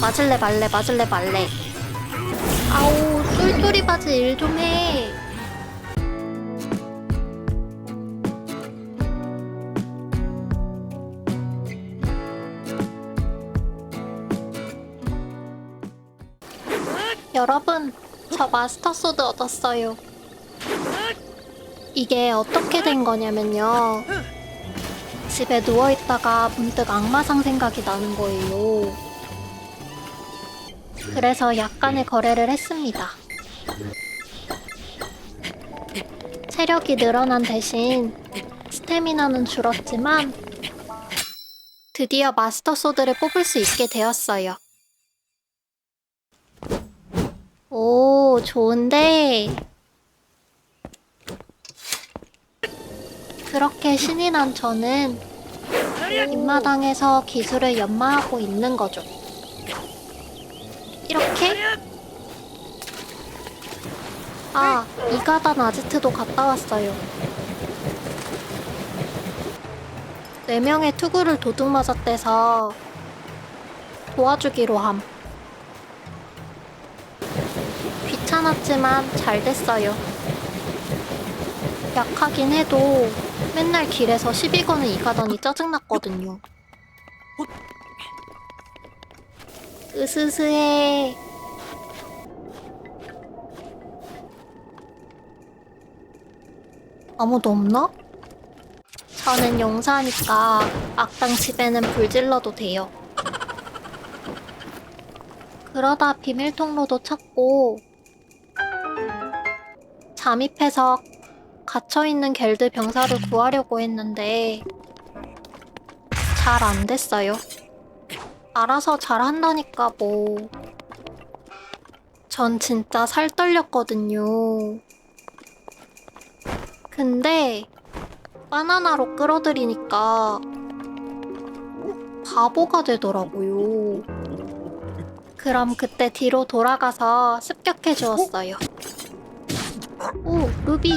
맞을래 말래 맞을래 말래. 아우 똘똘이 바지 일 좀 해. 여러분 저 마스터 소드 얻었어요. 이게 어떻게 된 거냐면요. 집에 누워있다가 문득 악마상 생각이 나는 거예요 그래서 약간의 거래를 했습니다. 체력이 늘어난 대신 스태미나는 줄었지만 드디어 마스터 소드를 뽑을 수 있게 되었어요. 오, 좋은데. 그렇게 신이 난 저는 뒷마당에서 기술을 연마하고 있는 거죠. 이렇게? 아, 이가단 아지트도 갔다 왔어요. 네 명의 투구를 도둑 맞았대서 도와주기로 함. 귀찮았지만 잘 됐어요. 약하긴 해도 맨날 길에서 시비 거는 이가단이 짜증났거든요. 으스스해. 아무도 없나? 저는 용사니까 악당 집에는 불 질러도 돼요. 그러다 비밀 통로도 찾고 잠입해서 갇혀있는 겔드 병사를 구하려고 했는데 잘 안 됐어요. 알아서 잘 한다니까 뭐. 전 진짜 살 떨렸거든요. 근데 바나나로 끌어들이니까 바보가 되더라고요. 그럼 그때 뒤로 돌아가서 습격해 주었어요. 오, 루비.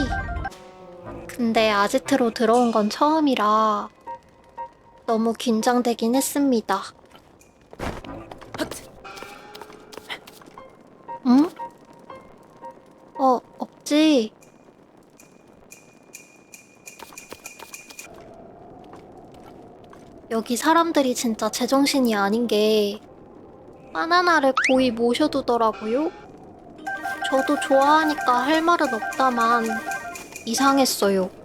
근데 아지트로 들어온 건 처음이라 너무 긴장되긴 했습니다. 응? 어, 없지. 여기 사람들이 진짜 제정신이 아닌 게 바나나를 고이 모셔두더라고요. 저도 좋아하니까 할 말은 없다만 이상했어요.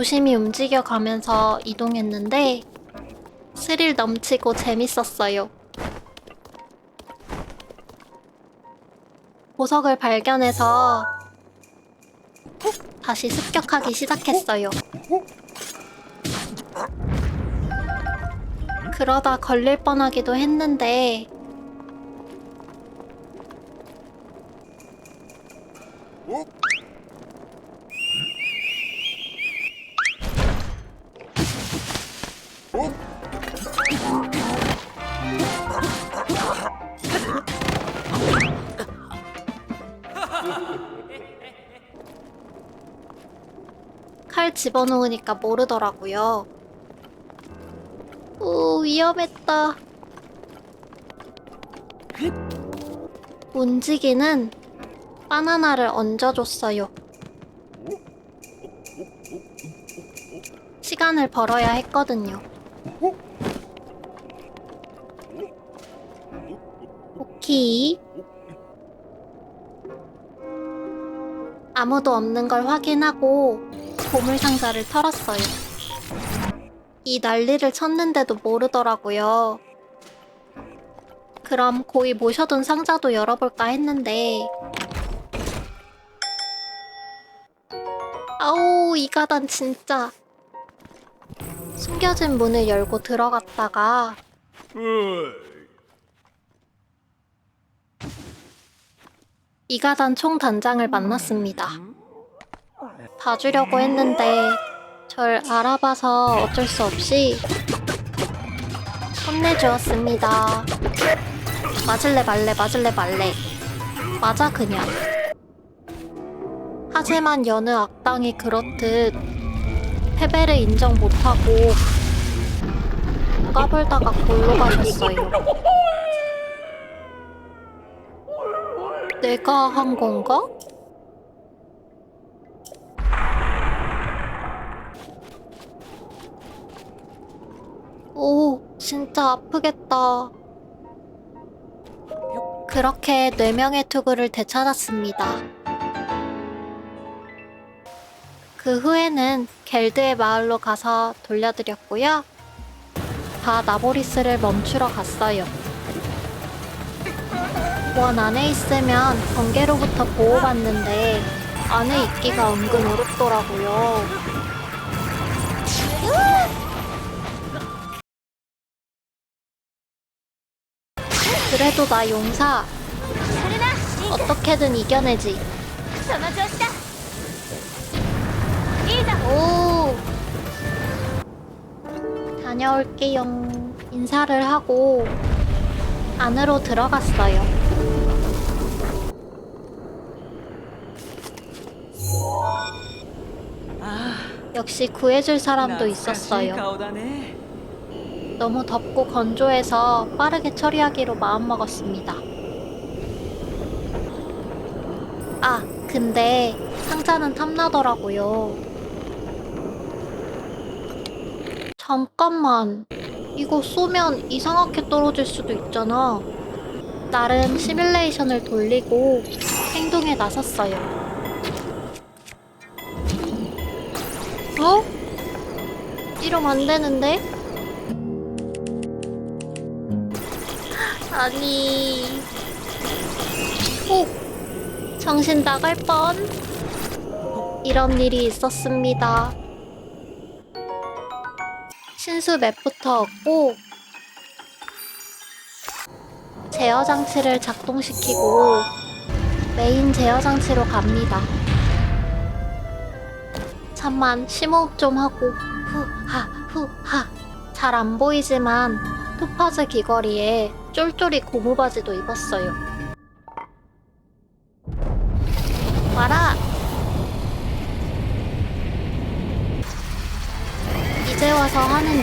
조심히 움직여 가면서 이동했는데 스릴 넘치고 재밌었어요. 보석을 발견해서 다시 습격하기 시작했어요. 그러다 걸릴 뻔하기도 했는데 칼 집어넣으니까 모르더라고요. 오, 위험했다. 문지기는 바나나를 얹어줬어요. 시간을 벌어야 했거든요. 오케이. 아무도 없는 걸 확인하고 보물 상자를 털었어요. 이 난리를 쳤는데도 모르더라고요. 그럼 고이 모셔둔 상자도 열어볼까 했는데 아우 이 가단 진짜 숨겨진 문을 열고 들어갔다가 이가단 총단장을 만났습니다. 봐주려고 했는데 절 알아봐서 어쩔 수 없이 혼내주었습니다. 맞을래 말래 맞을래 말래 맞아 그냥 하지만 여느 악당이 그렇듯 패배를 인정 못하고 까불다가 골로 가셨어요. 내가 한 건가? 오, 진짜 아프겠다. 그렇게 네 명의 투구를 되찾았습니다. 그 후에는 겔드의 마을로 가서 돌려드렸고요. 다 나보리스를 멈추러 갔어요. 원 안에 있으면 번개로부터 보호받는데 안에 있기가 은근 어렵더라고요. 그래도 나 용사 어떻게든 이겨내지 뛰자. 오. 다녀올게요. 인사를 하고 안으로 들어갔어요. 역시 구해줄 사람도 있었어요. 너무 덥고 건조해서 빠르게 처리하기로 마음먹었습니다. 아, 근데 상자는 탐나더라고요. 잠깐만. 이거 쏘면 이상하게 떨어질 수도 있잖아. 나름 시뮬레이션을 돌리고 행동에 나섰어요. 어? 이러면 안 되는데? 아니. 오! 정신 나갈 뻔. 이런 일이 있었습니다. 신수 맵부터 얻고 제어 장치를 작동시키고 메인 제어 장치로 갑니다. 잠만 심호흡 좀 하고 후하 후하 잘 안 보이지만 토파즈 귀걸이에 쫄쫄이 고무 바지도 입었어요.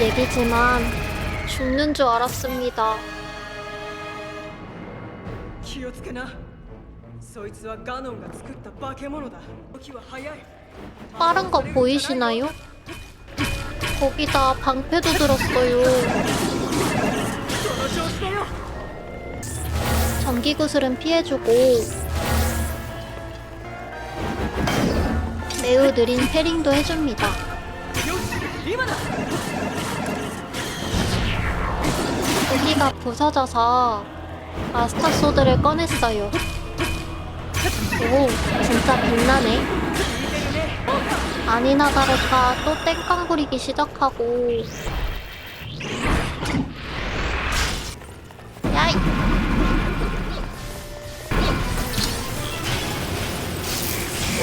얘기지만 죽는 줄 알았습니다. 気をつけなそいつはガノンが作った化け物だ時は早い 빠른 거 보이시나요? 거기다 방패도 들었어요. その調子だよ 전기 구슬은 피해주고 매우 느린 패링도 해줍니다. よし今だ 여기가 부서져서 마스터 소드를 꺼냈어요. 오, 진짜 빛나네. 아니나 다를까 또 땡깡 부리기 시작하고 야이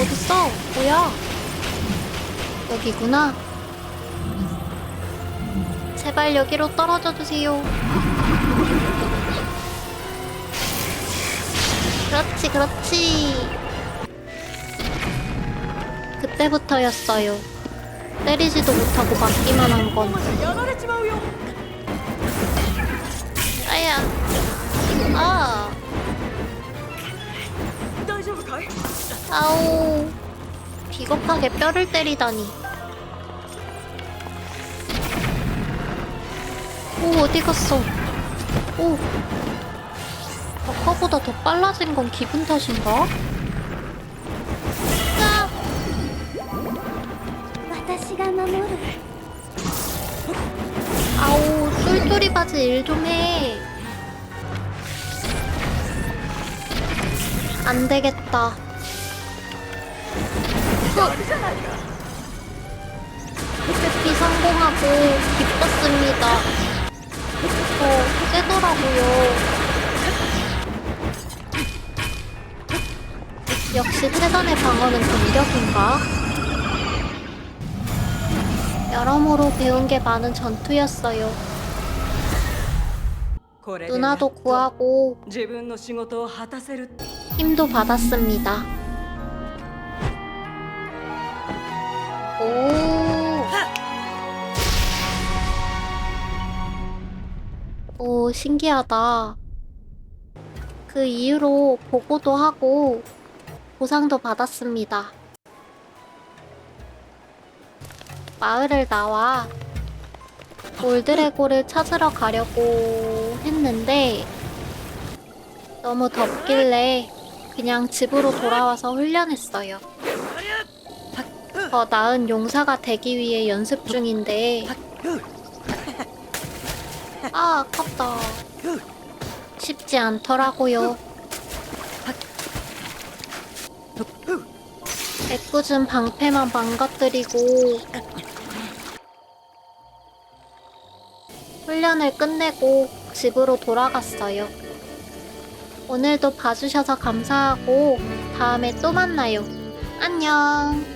어딨어? 뭐야? 여기구나. 제발 여기로 떨어져 주세요. 그렇지, 그렇지. 그때부터였어요. 때리지도 못하고 막기만 한 건. 아야. 아. 아오. 비겁하게 뼈를 때리다니. 오 어디 갔어? 오 아까보다 더 빨라진 건 기분 탓인가? 아! 아우 쫄쫄이 바지 일 좀 해. 안 되겠다. 어. 흑비 성공하고 기뻤습니다. 어, 세더라고요. 역시 태산의 방어는 공격인가? 여러모로 배운 게 많은 전투였어요. これで 누나도 구하고 自分の仕事を果たせる 힘도 받았습니다. 오, 신기하다. 그 이후로 보고도 하고 보상도 받았습니다. 마을을 나와 올드레고를 찾으러 가려고 했는데 너무 덥길래 그냥 집으로 돌아와서 훈련했어요. 더 나은 용사가 되기 위해 연습 중인데 아 아깝다. 쉽지 않더라고요. 애꿎은 방패만 망가뜨리고 훈련을 끝내고 집으로 돌아갔어요. 오늘도 봐주셔서 감사하고 다음에 또 만나요. 안녕.